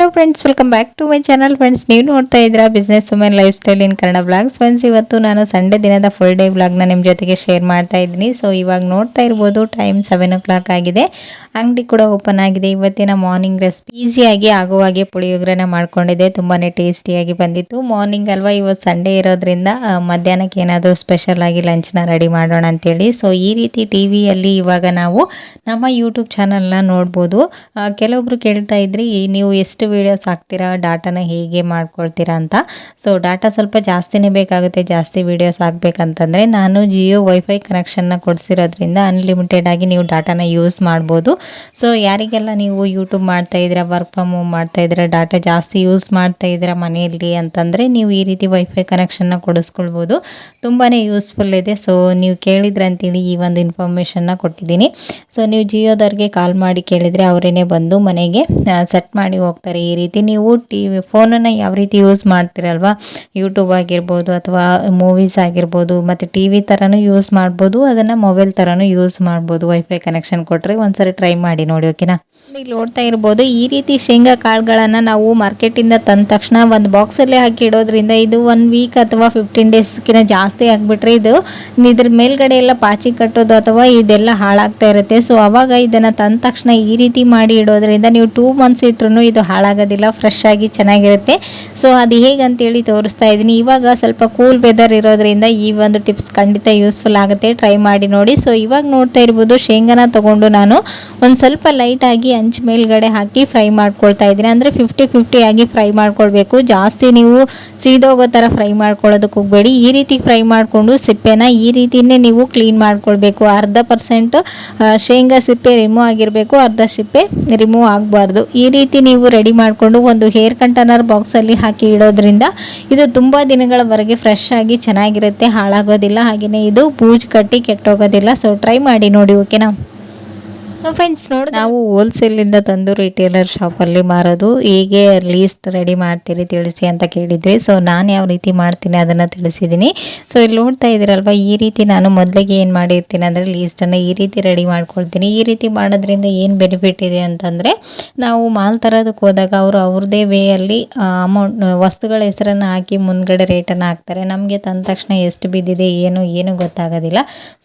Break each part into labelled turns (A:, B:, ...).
A: Hello friends welcome back to my channel friends ನೀವು ನೋಡ್ತಾ ಇದ್ದೀರಾ business women lifestyle in Kannada blogs friends ಇವತ್ತು ನಾನು ಸಂಡೇ ದಿನದ ಫುಲ್ ಡೇ ಬ್ಲಾಗ್ನ ನಿಮ್ಮ ಜೊತೆಗೆ ಶೇರ್ ಮಾಡ್ತಾ ಇದ್ದೀನಿ. ಸೊ ಇವಾಗ ನೋಡ್ತಾ ಇರ್ಬೋದು ಟೈಮ್ ಸೆವೆನ್ ಓ ಕ್ಲಾಕ್ ಆಗಿದೆ. ಅಂಗಡಿ ಕೂಡ ಓಪನ್ ಆಗಿದೆ. ಇವತ್ತಿನ ಮಾರ್ನಿಂಗ್ ರೆಸಿಪಿ ಈಸಿಯಾಗಿ ಆಗುವಾಗೆ ಪುಳಿಯೋಗರೆನ ಮಾಡ್ಕೊಂಡಿದ್ದೆ. ತುಂಬಾ ಟೇಸ್ಟಿಯಾಗಿ ಬಂದಿತ್ತು. ಮಾರ್ನಿಂಗ್ ಅಲ್ವಾ, ಇವತ್ತು ಸಂಡೇ ಇರೋದ್ರಿಂದ ಮಧ್ಯಾಹ್ನಕ್ಕೆ ಏನಾದರೂ ಸ್ಪೆಷಲ್ ಆಗಿ ಲಂಚ್ನ ರೆಡಿ ಮಾಡೋಣ ಅಂತೇಳಿ. ಸೊ ಈ ರೀತಿ ಟಿ ವಿಯಲ್ಲಿ ಇವಾಗ ನಾವು ನಮ್ಮ ಯೂಟ್ಯೂಬ್ ಚಾನಲ್ನ ನೋಡ್ಬೋದು. ಕೆಲವೊಬ್ರು ಕೇಳ್ತಾ ಇದ್ರಿ ನೀವು ಎಷ್ಟು ವೀಡಿಯೋಸ್ ಹಾಕ್ತೀರಾ? ಡಾಟಾನ ಹೇಗೆ ಮಾಡ್ಕೊಳ್ತೀರಾ ಅಂತ. ಸೊ ಡಾಟಾ ಸ್ವಲ್ಪ ಜಾಸ್ತಿನೇ ಬೇಕಾಗುತ್ತೆ. ಜಾಸ್ತಿ ವೀಡಿಯೋಸ್ ಹಾಕ್ಬೇಕಂತಂದರೆ ನಾನು ಜಿಯೋ ವೈಫೈ ಕನೆಕ್ಷನ್ನ ಕೊಡಿಸಿರೋದ್ರಿಂದ ಅನ್ಲಿಮಿಟೆಡ್ ಆಗಿ ನೀವು ಡಾಟಾನ ಯೂಸ್ ಮಾಡ್ಬೋದು. ಸೊ ಯಾರಿಗೆಲ್ಲ ನೀವು ಯೂಟ್ಯೂಬ್ ಮಾಡ್ತಾ ಇದ್ದೀರಾ ವರ್ಕ್ ಫ್ರಮ್ ಹೋಮ್ ಮಾಡ್ತಾ ಇದ್ದೀರಾ ಡಾಟಾ ಜಾಸ್ತಿ ಯೂಸ್ ಮಾಡ್ತಾ ಇದ್ದೀರಾ ಮನೆಯಲ್ಲಿ ಅಂತಂದರೆ ನೀವು ಈ ರೀತಿ ವೈಫೈ ಕನೆಕ್ಷನ್ನ ಕೊಡಿಸ್ಕೊಳ್ಬೋದು. ತುಂಬಾ ಯೂಸ್ಫುಲ್ ಇದೆ. ಸೊ ನೀವು ಕೇಳಿದ್ರೆ ಅಂತೇಳಿ ಈ ಒಂದು ಇನ್ಫಾರ್ಮೇಷನ್ನ ಕೊಟ್ಟಿದ್ದೀನಿ. ಸೊ ನೀವು ಜಿಯೋದವ್ರಿಗೆ ಕಾಲ್ ಮಾಡಿ ಕೇಳಿದರೆ ಅವರೇನೆ ಬಂದು ಮನೆಗೆ ಸೆಟ್ ಮಾಡಿ ಹೋಗ್ತಾರೆ ಈ ರೀತಿ ನೀವು ಟಿ ವಿ ಫೋನನ್ನು ಯಾವ ರೀತಿ ಯೂಸ್ ಮಾಡ್ತೀರಲ್ವಾ? ಯೂಟ್ಯೂಬ್ ಆಗಿರ್ಬೋದು ಅಥವಾ ಮೂವೀಸ್ ಆಗಿರ್ಬೋದು, ಮತ್ತು ಟಿ ವಿ ಥರನೂ ಯೂಸ್ ಮಾಡ್ಬೋದು, ಅದನ್ನು ಮೊಬೈಲ್ ಥರನೂ ಯೂಸ್ ಮಾಡ್ಬೋದು. ವೈಫೈ ಕನೆಕ್ಷನ್ ಕೊಟ್ಟರೆ ಒಂದ್ಸರಿ ಟ್ರೈ ಮಾಡಿ ನೋಡಿ ಓಕೆನಾ ಇಲ್ಲಿ ನೋಡ್ತಾ ಇರ್ಬೋದು, ಈ ರೀತಿ ಶೇಂಗಾ ಕಾಳುಗಳನ್ನು ನಾವು ಮಾರ್ಕೆಟಿಂದ ತಂದ ತಕ್ಷಣ ಒಂದು ಬಾಕ್ಸಲ್ಲೇ ಹಾಕಿ ಇಡೋದ್ರಿಂದ ಇದು ಒನ್ ವೀಕ್ ಅಥವಾ ಫಿಫ್ಟೀನ್ ಡೇಸ್ಗಿನ ಜಾಸ್ತಿ ಆಗಿಬಿಟ್ರೆ ಇದು ಇದ್ರ ಮೇಲ್ಗಡೆ ಎಲ್ಲ ಪಾಚಿ ಕಟ್ಟೋದು ಅಥವಾ ಇದೆಲ್ಲ ಹಾಳಾಗ್ತಾ ಇರುತ್ತೆ. ಸೊ ಅವಾಗ ಇದನ್ನು ತಂದ ತಕ್ಷಣ ಈ ರೀತಿ ಮಾಡಿ ಇಡೋದ್ರಿಂದ ನೀವು ಟೂ ಮಂತ್ಸ್ ಇಟ್ರು ಇದು ಹಾಳಾಗೋದಿಲ್ಲ ಫ್ರೆಶ್ ಆಗಿ ಚೆನ್ನಾಗಿರುತ್ತೆ. ಸೊ ಅದು ಹೇಗೆ ಅಂತೇಳಿ ತೋರಿಸ್ತಾ ಇದ್ದೀನಿ. ಇವಾಗ ಸ್ವಲ್ಪ ಕೂಲ್ ವೆದರ್ ಇರೋದ್ರಿಂದ ಈ ಒಂದು ಟಿಪ್ಸ್ ಖಂಡಿತ ಯೂಸ್ಫುಲ್ ಆಗುತ್ತೆ. ಟ್ರೈ ಮಾಡಿ ನೋಡಿ. ಸೊ ಇವಾಗ ನೋಡ್ತಾ ಇರ್ಬೋದು, ಶೇಂಗಾನ ತೊಗೊಂಡು ನಾನು ಒಂದು ಸ್ವಲ್ಪ ಲೈಟಾಗಿ ಅಂಚು ಮೇಲ್ಗಡೆ ಹಾಕಿ ಫ್ರೈ ಮಾಡ್ಕೊಳ್ತಾ ಇದ್ದೀನಿ. ಅಂದರೆ ಫಿಫ್ಟಿ ಫಿಫ್ಟಿ ಆಗಿ ಫ್ರೈ ಮಾಡ್ಕೊಳ್ಬೇಕು. ಜಾಸ್ತಿ ನೀವು ಸೀದೋಗೋ ಥರ ಫ್ರೈ ಮಾಡ್ಕೊಳ್ಳೋದಕ್ಕೆ ಹೋಗಬೇಡಿ. ಈ ರೀತಿ ಫ್ರೈ ಮಾಡಿಕೊಂಡು ಸಿಪ್ಪೆನ ಈ ರೀತಿಯೇ ನೀವು ಕ್ಲೀನ್ ಮಾಡ್ಕೊಳ್ಬೇಕು. ಅರ್ಧ ಪರ್ಸೆಂಟ್ ಶೇಂಗಾ ಸಿಪ್ಪೆ ರಿಮೂವ್ ಆಗಿರಬೇಕು. ಅರ್ಧ ಸಿಪ್ಪೆ ರಿಮೂವ್ ಆಗಬಾರ್ದು. ಈ ರೀತಿ ನೀವು ರೆಡಿ ಮಾಡಿಕೊಂಡು ಒಂದು ಹೇರ್ ಕಂಟೈನರ್ ಬಾಕ್ಸಲ್ಲಿ ಹಾಕಿ ಇಡೋದ್ರಿಂದ ಇದು ತುಂಬ ದಿನಗಳವರೆಗೆ ಫ್ರೆಶ್ ಆಗಿ ಚೆನ್ನಾಗಿರುತ್ತೆ, ಹಾಳಾಗೋದಿಲ್ಲ. ಹಾಗೆಯೇ ಇದು ಬೂಜ್ ಕಟ್ಟಿ ಕೆಟ್ಟೋಗೋದಿಲ್ಲ. ಸೊ ಟ್ರೈ ಮಾಡಿ ನೋಡಿ ಓಕೆನಾ ಸೊ ಫ್ರೆಂಡ್ಸ್ ನೋಡಿ ನಾವು ಹೋಲ್ಸೇಲಿಂದ ತಂದು ರಿಟೇಲರ್ ಶಾಪಲ್ಲಿ ಮಾರೋದು. ಹೇಗೆ ಲೀಸ್ಟ್ ರೆಡಿ ಮಾಡ್ತೀರಿ, ತಿಳಿಸಿ ಅಂತ ಕೇಳಿದ್ರಿ. ಸೊ ನಾನು ಯಾವ ರೀತಿ ಮಾಡ್ತೀನಿ ಅದನ್ನು ತಿಳಿಸಿದ್ದೀನಿ ಸೊ ಇಲ್ಲಿ ನೋಡ್ತಾ ಇದ್ದೀರಲ್ವ, ಈ ರೀತಿ ನಾನು ಮೊದಲಿಗೆ ಏನು ಮಾಡಿರ್ತೀನಿ ಅಂದರೆ ಲೀಸ್ಟನ್ನು ಈ ರೀತಿ ರೆಡಿ ಮಾಡ್ಕೊಳ್ತೀನಿ. ಈ ರೀತಿ ಮಾಡೋದ್ರಿಂದ ಏನು ಬೆನಿಫಿಟ್ ಇದೆ ಅಂತಂದರೆ, ನಾವು ಮಾಲ್ ತರೋದಕ್ಕೆ ಹೋದಾಗ ಅವರು ಅವ್ರದ್ದೇ ವೇಯಲ್ಲಿ ಅಮೌಂಟ್ ವಸ್ತುಗಳ ಹೆಸರನ್ನು ಹಾಕಿ ಮುಂದ್ಗಡೆ ರೇಟನ್ನು ಹಾಕ್ತಾರೆ. ನಮಗೆ ತಂದ ತಕ್ಷಣ ಎಷ್ಟು ಬಿದ್ದಿದೆ, ಏನು ಏನು ಗೊತ್ತಾಗೋದಿಲ್ಲ.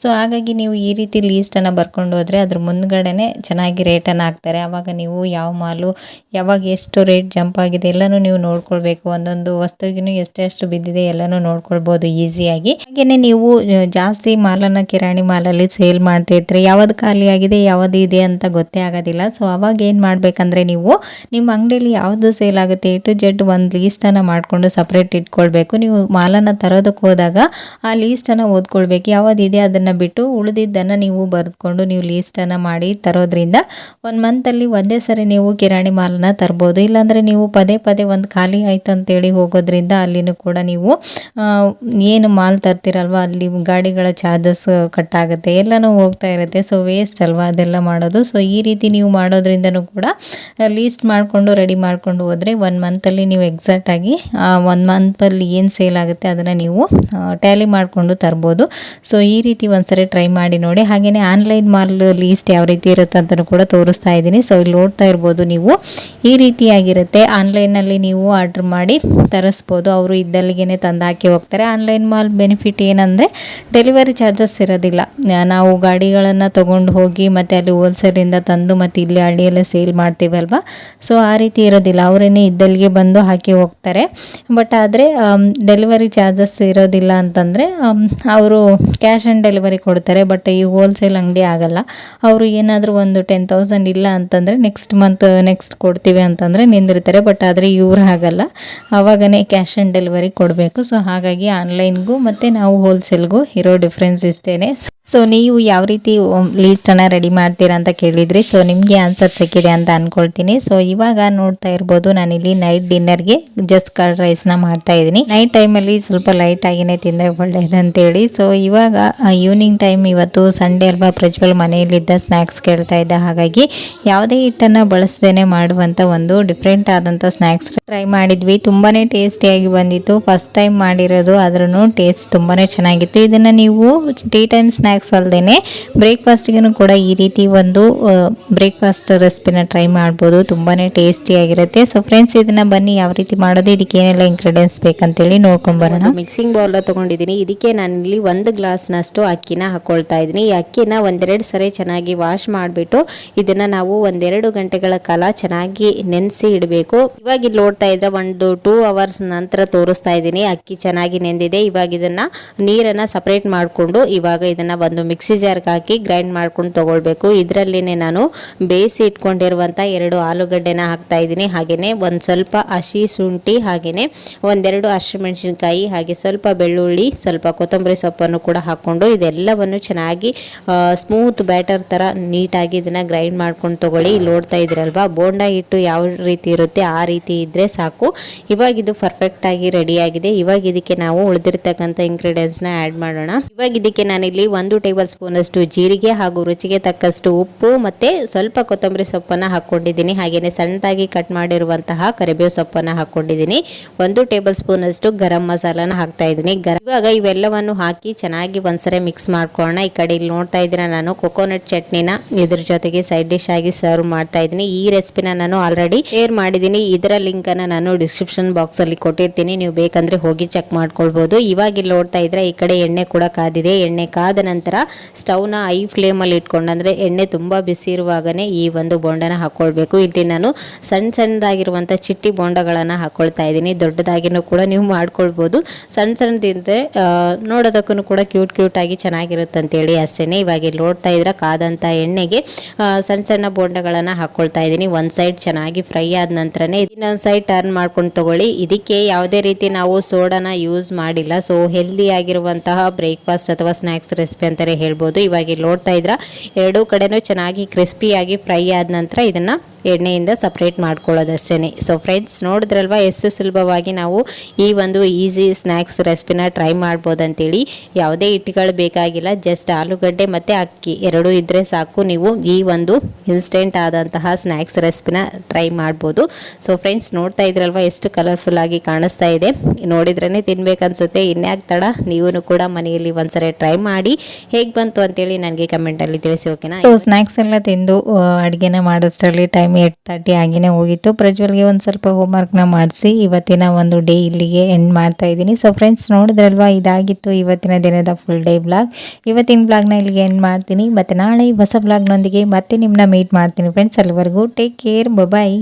A: ಸೊ ಹಾಗಾಗಿ ನೀವು ಈ ರೀತಿ ಲೀಸ್ಟನ್ನು ಬರ್ಕೊಂಡು ಹೋದರೆ ಅದ್ರ ಮುಂದ್ಗಡೆನೆ ಚೆನ್ನಾಗಿ ರೇಟನ್ನು ಹಾಕ್ತಾರೆ. ಆವಾಗ ನೀವು ಯಾವ ಮಾಲು, ಯಾವಾಗ ಎಷ್ಟು ರೇಟ್ ಜಂಪ್ ಆಗಿದೆ ಎಲ್ಲನೂ ನೀವು ನೋಡ್ಕೊಳ್ಬೇಕು. ಒಂದೊಂದು ವಸ್ತುವಿಗೂ ಎಷ್ಟೆಷ್ಟು ಬಿದ್ದಿದೆ ಎಲ್ಲನೂ ನೋಡ್ಕೊಳ್ಬೋದು ಈಸಿಯಾಗಿ ಹಾಗೆಯೇ ನೀವು ಜಾಸ್ತಿ ಮಾಲನ್ನು ಕಿರಾಣಿ ಮಾಲಲ್ಲಿ ಸೇಲ್ ಮಾಡ್ತಿರ್ತೀರಿ ಯಾವ್ದು ಖಾಲಿ ಆಗಿದೆ, ಯಾವ್ದು ಇದೆ ಅಂತ ಗೊತ್ತೇ ಆಗೋದಿಲ್ಲ. ಸೊ ಅವಾಗ ಏನು ಮಾಡಬೇಕಂದ್ರೆ ನೀವು ನಿಮ್ಮ ಅಂಗಡಿಯಲ್ಲಿ ಯಾವುದು ಸೇಲ್ ಆಗುತ್ತೆ ಎ ಟು ಜೆಡ್ ಒಂದು ಲೀಸ್ಟನ್ನು ಮಾಡಿಕೊಂಡು ಸಪ್ರೇಟ್ ಇಟ್ಕೊಳ್ಬೇಕು. ನೀವು ಮಾಲನ್ನು ತರೋದಕ್ಕೆ ಹೋದಾಗ ಆ ಲೀಸ್ಟನ್ನು ಓದ್ಕೊಳ್ಬೇಕು. ಇದೆ ಅದನ್ನು ಬಿಟ್ಟು ಉಳಿದಿದ್ದನ್ನು ನೀವು ಬರೆದುಕೊಂಡು ನೀವು ಲೀಸ್ಟನ್ನು ಮಾಡಿ ತರೋದ್ರಿಂದ ಒಂದು ಮಂತಲ್ಲಿ ಒಂದೇ ಸರಿ ನೀವು ಕಿರಾಣಿ ಮಾಲನ್ನ ತರ್ಬೋದು. ಇಲ್ಲಾಂದರೆ ನೀವು ಪದೇ ಪದೇ ಒಂದು ಖಾಲಿ ಆಯ್ತು ಅಂತೇಳಿ ಹೋಗೋದ್ರಿಂದ ಅಲ್ಲಿನೂ ಕೂಡ ನೀವು ಏನು ಮಾಲ್ ತರ್ತೀರಲ್ವ, ಅಲ್ಲಿ ಗಾಡಿಗಳ ಚಾರ್ಜಸ್ ಕಟ್ಟಾಗುತ್ತೆ, ಎಲ್ಲನೂ ಹೋಗ್ತಾ ಇರುತ್ತೆ. ಸೊ ವೇಸ್ಟ್ ಅಲ್ವಾ ಅದೆಲ್ಲ ಮಾಡೋದು. ಸೊ ಈ ರೀತಿ ನೀವು ಮಾಡೋದ್ರಿಂದನೂ ಕೂಡ ಲೀಸ್ಟ್ ಮಾಡಿಕೊಂಡು ರೆಡಿ ಮಾಡ್ಕೊಂಡು ಹೋದರೆ ಒನ್ ಮಂತಲ್ಲಿ ನೀವು ಎಕ್ಸಾಕ್ಟಾಗಿ ಒನ್ ಮಂತಲ್ಲಿ ಏನು ಸೇಲ್ ಆಗುತ್ತೆ ಅದನ್ನು ನೀವು ಟ್ಯಾಲಿ ಮಾಡಿಕೊಂಡು ತರ್ಬೋದು. ಸೊ ಈ ರೀತಿ ಒಂದ್ಸರಿ ಟ್ರೈ ಮಾಡಿ ನೋಡಿ. ಹಾಗೆಯೇ ಆನ್ಲೈನ್ ಮಾಲ್ ಲೀಸ್ಟ್ ಯಾವ ರೀತಿ ಇರುತ್ತೆ ಅಂತಲೂ ಕೂಡ ತೋರಿಸ್ತಾ ಇದ್ದೀನಿ. ಸೊ ಇಲ್ಲಿ ನೋಡ್ತಾ ಇರ್ಬೋದು ನೀವು, ಈ ರೀತಿಯಾಗಿರುತ್ತೆ. ಆನ್ಲೈನಲ್ಲಿ ನೀವು ಆರ್ಡ್ರ್ ಮಾಡಿ ತರಿಸ್ಬೋದು. ಅವರು ಇದ್ದಲ್ಲಿಗೆ ತಂದು ಹಾಕಿ ಹೋಗ್ತಾರೆ. ಆನ್ಲೈನ್ ಮಾಲ್ ಬೆನಿಫಿಟ್ ಏನಂದರೆ ಡೆಲಿವರಿ ಚಾರ್ಜಸ್ ಇರೋದಿಲ್ಲ. ನಾವು ಗಾಡಿಗಳನ್ನು ತೊಗೊಂಡು ಹೋಗಿ ಮತ್ತು ಅಲ್ಲಿ ಹೋಲ್ಸೇಲಿಂದ ತಂದು ಮತ್ತು ಇಲ್ಲಿ ಹಳ್ಳಿಯಲ್ಲೇ ಸೇಲ್ ಮಾಡ್ತೀವಲ್ವ? ಸೊ ಆ ರೀತಿ ಇರೋದಿಲ್ಲ. ಅವರೇನೆ ಇದ್ದಲ್ಲಿಗೆ ಬಂದು ಹಾಕಿ ಹೋಗ್ತಾರೆ. ಬಟ್ ಆದರೆ ಡೆಲಿವರಿ ಚಾರ್ಜಸ್ ಇರೋದಿಲ್ಲ ಅಂತಂದರೆ ಅವರು ಕ್ಯಾಶ್ ಆನ್ ಡೆಲಿವರಿ ಕೊಡ್ತಾರೆ. ಬಟ್ ಈ ಹೋಲ್ಸೇಲ್ ಅಂಗಡಿ ಆಗಲ್ಲ. ಅವರು ಏನಾದರೂ ಒಂದು ಟೆನ್ ತೌಸಂಡ್ ಇಲ್ಲ ಅಂತಂದರೆ ನೆಕ್ಸ್ಟ್ ಮಂತ್ ನೆಕ್ಸ್ಟ್ ಕೊಡ್ತೀವಿ ಅಂತಂದರೆ ನಿಂದಿರ್ತಾರೆ. ಬಟ್ ಆದರೆ ಇವ್ರು ಆಗಲ್ಲ ಆವಾಗನೇ ಕ್ಯಾಶ್ ಆನ್ ಡೆಲಿವರಿ ಕೊಡಬೇಕು. ಸೊ ಹಾಗಾಗಿ ಆನ್ಲೈನ್ಗೂ ಮತ್ತು ನಾವು ಹೋಲ್ಸೇಲ್ಗೂ ಇರೋ ಡಿಫ್ರೆನ್ಸ್ ಇಷ್ಟೇ ಸೊ ನೀವು ಯಾವ ರೀತಿ ಲೀಸ್ಟನ್ನು ರೆಡಿ ಮಾಡ್ತೀರಾ ಅಂತ ಕೇಳಿದ್ರಿ ಸೊ ನಿಮಗೆ ಆನ್ಸರ್ ಸಿಕ್ಕಿದೆ ಅಂತ ಅಂದ್ಕೊಳ್ತೀನಿ ಸೊ ಇವಾಗ ನೋಡ್ತಾ ಇರ್ಬೋದು, ನಾನಿಲ್ಲಿ ನೈಟ್ ಡಿನ್ನರ್ಗೆ ಜಸ್ಟ್ ಕರ್ಡ್ ರೈಸ್ನ ಮಾಡ್ತಾ ಇದ್ದೀನಿ. ನೈಟ್ ಟೈಮಲ್ಲಿ ಸ್ವಲ್ಪ ಲೈಟ್ ಆಗಿನೇ ತಿಂದರೆ ಒಳ್ಳೆಯದಂತೇಳಿ ಸೊ ಇವಾಗ ಈವ್ನಿಂಗ್ ಟೈಮ್ ಇವತ್ತು ಸಂಡೇ ಅಲ್ವಾ, ಪ್ರಜ್ವಲ್ ಮನೆಯಲ್ಲಿದ್ದ ಸ್ನ್ಯಾಕ್ಸ್ ಕೇಳ್ತಾ ಇದ್ದ ಹಾಗಾಗಿ ಯಾವುದೇ ಹಿಟ್ಟನ್ನು ಬಳಸದೇನೆ ಮಾಡುವಂಥ ಒಂದು ಡಿಫ್ರೆಂಟ್ ಆದಂಥ ಸ್ನ್ಯಾಕ್ಸ್ ಟ್ರೈ ಮಾಡಿದ್ವಿ. ತುಂಬಾ ಟೇಸ್ಟಿಯಾಗಿ ಬಂದಿತ್ತು. ಫಸ್ಟ್ ಟೈಮ್ ಮಾಡಿರೋದು ಆದ್ರೂ ಟೇಸ್ಟ್ ತುಂಬಾ ಚೆನ್ನಾಗಿತ್ತು. ಇದನ್ನು ನೀವು ಟೀ ಟೈಮ್ ಸ್ನ್ಯಾಕ್ಸ್ ಸ್ನ್ಯಾಕ್ಸ್ ಅಲ್ಲದೆ ಬ್ರೇಕ್ಫಾಸ್ಟ್ಗೂ ಕೂಡ ಈ ರೀತಿ ಒಂದು ಬ್ರೇಕ್ಫಾಸ್ಟ್ ರೆಸಿಪಿನ ಟ್ರೈ ಮಾಡ್ಬೋದು. ತುಂಬಾ ಟೇಸ್ಟಿಯಾಗಿರುತ್ತೆ ಸೊ ಫ್ರೆಂಡ್ಸ್ ಇದನ್ನ ಬನ್ನಿ. ಯಾವ ರೀತಿ ಮಾಡೋದು, ಇದಕ್ಕೆ ಏನೆಲ್ಲ ಇಂಗ್ರೀಡಿಯೆಂಟ್ಸ್ ಬೇಕಂತೇಳಿ ನೋಡ್ಕೊಂಡು ಬರೋಣ.
B: ಮಿಕ್ಸಿಂಗ್ ಬೌಲ್ ತೊಗೊಂಡಿದ್ದೀನಿ. ಇದಕ್ಕೆ ನಾನಿಲ್ಲಿ ಒಂದು ಗ್ಲಾಸ್ನಷ್ಟು ಅಕ್ಕಿನ ಹಾಕೊಳ್ತಾ ಇದ್ದೀನಿ. ಈ ಅಕ್ಕಿನ ಒಂದೆರಡು ಸರಿ ಚೆನ್ನಾಗಿ ವಾಶ್ ಮಾಡಿಬಿಟ್ಟು ಇದನ್ನ ನಾವು ಒಂದೆರಡು ಗಂಟೆಗಳ ಕಾಲ ಚೆನ್ನಾಗಿ ನೆನೆಸಿ ಇಡಬೇಕು. ಇವಾಗ ಇಲ್ಲಿ ನೋಡ್ತಾ ಇದ್ರೆ ಒಂದು ಟೂ ಅವರ್ಸ್ ನಂತರ ತೋರಿಸ್ತಾ ಇದ್ದೀನಿ. ಅಕ್ಕಿ ಚೆನ್ನಾಗಿ ನೆಂದಿದೆ. ಇವಾಗ ಇದನ್ನ ನೀರನ್ನ ಸಪರೇಟ್ ಮಾಡಿಕೊಂಡು ಇವಾಗ ಇದನ್ನ ಒಂದು ಮಿಕ್ಸಿ ಜಾರ್ಗೆ ಹಾಕಿ ಗ್ರೈಂಡ್ ಮಾಡ್ಕೊಂಡು ತಗೊಳ್ಬೇಕು. ಇದರಲ್ಲಿನೇ ನಾನು ಬೇಯಿಸಿ ಇಟ್ಕೊಂಡಿರುವಂಥ ಎರಡು ಆಲೂಗಡ್ಡೆನ ಹಾಕ್ತಾ ಇದ್ದೀನಿ. ಹಾಗೆಯೇ ಒಂದು ಸ್ವಲ್ಪ ಹಸಿ ಶುಂಠಿ, ಹಾಗೆಯೇ ಒಂದೆರಡು ಹಸಿಮೆಣಸಿನ್ಕಾಯಿ ಹಾಗೆ ಸ್ವಲ್ಪ ಬೆಳ್ಳುಳ್ಳಿ, ಸ್ವಲ್ಪ ಕೊತ್ತಂಬರಿ ಸೊಪ್ಪನ್ನು ಕೂಡ ಹಾಕ್ಕೊಂಡು ಇದೆಲ್ಲವನ್ನು ಚೆನ್ನಾಗಿ ಸ್ಮೂತ್ ಬ್ಯಾಟರ್ ಥರ ನೀಟಾಗಿ ಇದನ್ನು ಗ್ರೈಂಡ್ ಮಾಡ್ಕೊಂಡು ತಗೊಳ್ಳಿ. ಇಲ್ಲಿ ನೋಡ್ತಾ ಇದ್ರಲ್ವ ಬೋಂಡ ಹಿಟ್ಟು ಯಾವ ರೀತಿ ಇರುತ್ತೆ ಆ ರೀತಿ ಇದ್ದರೆ ಸಾಕು. ಇವಾಗ ಇದು ಪರ್ಫೆಕ್ಟ್ ಆಗಿ ರೆಡಿ ಆಗಿದೆ. ಇವಾಗ ಇದಕ್ಕೆ ನಾವು ಉಳಿದಿರ್ತಕ್ಕಂಥ ಇಂಗ್ರೀಡಿಯೆಂಟ್ಸ್ನ ಆ್ಯಡ್ ಮಾಡೋಣ. ಇವಾಗ ಇದಕ್ಕೆ ನಾನಿಲ್ಲಿ ಒಂದು ಟೇಬಲ್ ಸ್ಪೂನ್ ಅಷ್ಟು ಜೀರಿಗೆ ಹಾಗೂ ರುಚಿಗೆ ತಕ್ಕಷ್ಟು ಉಪ್ಪು ಮತ್ತೆ ಸ್ವಲ್ಪ ಕೊತ್ತಂಬರಿ ಸೊಪ್ಪನ್ನು ಹಾಕ್ಕೊಂಡಿದ್ದೀನಿ. ಹಾಗೆಯೇ ಸಣ್ಣದಾಗಿ ಕಟ್ ಮಾಡಿರುವಂತಹ ಕರಿಬೇವು ಸೊಪ್ಪನ್ನು ಹಾಕ್ಕೊಂಡಿದ್ದೀನಿ. ಒಂದು ಟೇಬಲ್ ಸ್ಪೂನ್ ಅಷ್ಟು ಗರಂ ಮಸಾಲಾನ ಹಾಕ್ತಾ ಇದ್ದೀನಿ. ಗರಂ ಇವಾಗ ಇವೆಲ್ಲವನ್ನು ಹಾಕಿ ಚೆನ್ನಾಗಿ ಒಂದ್ಸರಿ ಮಿಕ್ಸ್ ಮಾಡ್ಕೊಳ್ಳೋಣ. ಈ ಕಡೆ ಇಲ್ಲಿ ನೋಡ್ತಾ ಇದ್ದೀರಾ, ನಾನು ಕೊಕೋನಟ್ ಚಟ್ನಿನ ಇದ್ರ ಜೊತೆಗೆ ಸೈಡ್ ಡಿಶ್ ಆಗಿ ಸರ್ವ್ ಮಾಡ್ತಾ ಇದ್ದೀನಿ. ಈ ರೆಸಿಪಿನ ನಾನು ಆಲ್ರೆಡಿ ಶೇರ್ ಮಾಡಿದ್ದೀನಿ. ಇದರ ಲಿಂಕ್ ಅನ್ನ ನಾನು ಡಿಸ್ಕ್ರಿಪ್ಷನ್ ಬಾಕ್ಸ್ ಅಲ್ಲಿ ಕೊಟ್ಟಿರ್ತೀನಿ. ನೀವು ಬೇಕಂದ್ರೆ ಹೋಗಿ ಚೆಕ್ ಮಾಡ್ಕೊಳ್ಬಹುದು ಇವಾಗ ಇಲ್ಲಿ ನೋಡ್ತಾ ಇದ್ರೆ ಈ ಕಡೆ ಎಣ್ಣೆ ಕೂಡ ಕಾದಿದೆ. ಎಣ್ಣೆ ಕಾದ ನಂತರ ಸ್ಟವ್ನ ಐ ಫ್ಲೇಮ್ ಅಲ್ಲಿ ಇಟ್ಕೊಂಡು, ಅಂದ್ರೆ ಎಣ್ಣೆ ತುಂಬಾ ಬಿಸಿ ಇರುವಾಗನೇ ಈ ಒಂದು ಬೋಂಡನ ಹಾಕೊಳ್ಬೇಕು. ಇಲ್ಲಿ ನಾನು ಸಣ್ಣ ಸಣ್ಣದಾಗಿರುವಂಥ ಚಿಟ್ಟಿ ಬೋಂಡಗಳನ್ನ ಹಾಕೊಳ್ತಾ ಇದ್ದೀನಿ. ದೊಡ್ಡದಾಗಿನೂ ಕೂಡ ನೀವು ಮಾಡ್ಕೊಳ್ಬೋದು. ಸಣ್ಣ ಸಣ್ಣದಿದ್ದರೆ ನೋಡೋದಕ್ಕೂ ಕೂಡ ಕ್ಯೂಟ್ ಆಗಿ ಚೆನ್ನಾಗಿರುತ್ತೆ ಅಂತೇಳಿ ಅಷ್ಟೇನೆ. ಇವಾಗ ಇಲ್ಲಿ ನೋಡ್ತಾ ಇದ್ರೆ ಕಾದಂಥ ಎಣ್ಣೆಗೆ ಸಣ್ಣ ಸಣ್ಣ ಬೋಂಡಗಳನ್ನ ಹಾಕ್ಕೊಳ್ತಾ ಇದ್ದೀನಿ. ಒಂದು ಸೈಡ್ ಚೆನ್ನಾಗಿ ಫ್ರೈ ಆದ ನಂತರನೇ ಇನ್ನೊಂದು ಸೈಡ್ ಟರ್ನ್ ಮಾಡ್ಕೊಂಡು ತಗೊಳ್ಳಿ. ಇದಕ್ಕೆ ಯಾವುದೇ ರೀತಿ ನಾವು ಸೋಡಾನ ಯೂಸ್ ಮಾಡಿಲ್ಲ. ಸೊ ಹೆಲ್ದಿ ಆಗಿರುವಂತಹ ಬ್ರೇಕ್ಫಾಸ್ಟ್ ಅಥವಾ ಸ್ನ್ಯಾಕ್ಸ್ ರೆಸಿಪಿ ಅಂತಾನೆ ಹೇಳ್ಬೋದು. ಇವಾಗ ಇಲ್ಲಿ ನೋಡ್ತಾ ಇದ್ರ, ಎರಡೂ ಕಡೆನೂ ಚೆನ್ನಾಗಿ ಕ್ರಿಸ್ಪಿಯಾಗಿ ಫ್ರೈ ಆದ ನಂತರ ಇದನ್ನ ಎಣ್ಣೆಯಿಂದ ಸಪ್ರೇಟ್ ಮಾಡ್ಕೊಳ್ಳೋದಷ್ಟೇ ಸೊ ಫ್ರೆಂಡ್ಸ್ ನೋಡಿದ್ರಲ್ವಾ ಎಷ್ಟು ಸುಲಭವಾಗಿ ನಾವು ಈ ಒಂದು ಈಸಿ ಸ್ನ್ಯಾಕ್ಸ್ ರೆಸಿಪಿನ ಟ್ರೈ ಮಾಡ್ಬೋದು ಅಂತೇಳಿ ಯಾವುದೇ ಹಿಟ್ಟುಗಳು ಬೇಕಾಗಿಲ್ಲ ಜಸ್ಟ್ ಆಲೂಗಡ್ಡೆ ಮತ್ತು ಅಕ್ಕಿ. ಎರಡೂ ಇದ್ದರೆ ಸಾಕು, ನೀವು ಈ ಒಂದು ಇನ್ಸ್ಟೆಂಟ್ ಆದಂತಹ ಸ್ನ್ಯಾಕ್ಸ್ ರೆಸಿಪಿನ ಟ್ರೈ ಮಾಡ್ಬೋದು. ಸೊ ಫ್ರೆಂಡ್ಸ್ ನೋಡ್ತಾ ಇದ್ರಲ್ವ ಎಷ್ಟು ಕಲರ್ಫುಲ್ ಆಗಿ ಕಾಣಿಸ್ತಾ ಇದೆ. ನೋಡಿದ್ರೇ ತಿನ್ಬೇಕನ್ಸುತ್ತೆ, ಇನ್ಯಾಕೆ ತಡ ನೀವು ಕೂಡ ಮನೆಯಲ್ಲಿ ಒಂದ್ಸರಿ ಟ್ರೈ ಮಾಡಿ. ಹೇಗೆ ಬಂತು ಅಂತೇಳಿ ನನಗೆ ಕಮೆಂಟಲ್ಲಿ ತಿಳಿಸಿ ಓಕೆನಾ
A: ಸೊ ಸ್ನ್ಯಾಕ್ಸ್ ಎಲ್ಲ ತಿಂದು ಅಡುಗೆನ ಮಾಡೋಷ್ಟರಲ್ಲಿ ಟೈಮ್ ಏಟ್ ತರ್ಟಿ ಆಗಿನೇ ಹೋಗಿತ್ತು. ಪ್ರಜ್ವಲ್ಗೆ ಒಂದು ಸ್ವಲ್ಪ ಹೋಮ್ ವರ್ಕ್ನ ಮಾಡಿಸಿ, ಇವತ್ತಿನ ಒಂದು ಡೇ ಇಲ್ಲಿಗೆ ಎಂಡ್ ಮಾಡ್ತಾ ಇದ್ದೀನಿ. ಸೊ ಫ್ರೆಂಡ್ಸ್ ನೋಡಿದ್ರಲ್ವಾ? ಇದಾಗಿತ್ತು ಇವತ್ತಿನ ದಿನದ ಫುಲ್ ಡೇ ಬ್ಲಾಗ್ ಇವತ್ತಿನ ಬ್ಲಾಗ್ನ ಇಲ್ಲಿಗೆ ಎಂಡ್ ಮಾಡ್ತೀನಿ. ಮತ್ತು ನಾಳೆ ಹೊಸ ಬ್ಲಾಗ್ನೊಂದಿಗೆ ಮತ್ತೆ ನಿಮ್ಮನ್ನ ಮೀಟ್ ಮಾಡ್ತೀನಿ ಫ್ರೆಂಡ್ಸ್ ಅಲ್ಲಿವರೆಗೂ ಟೇಕ್ ಕೇರ್ ಬಾಯ್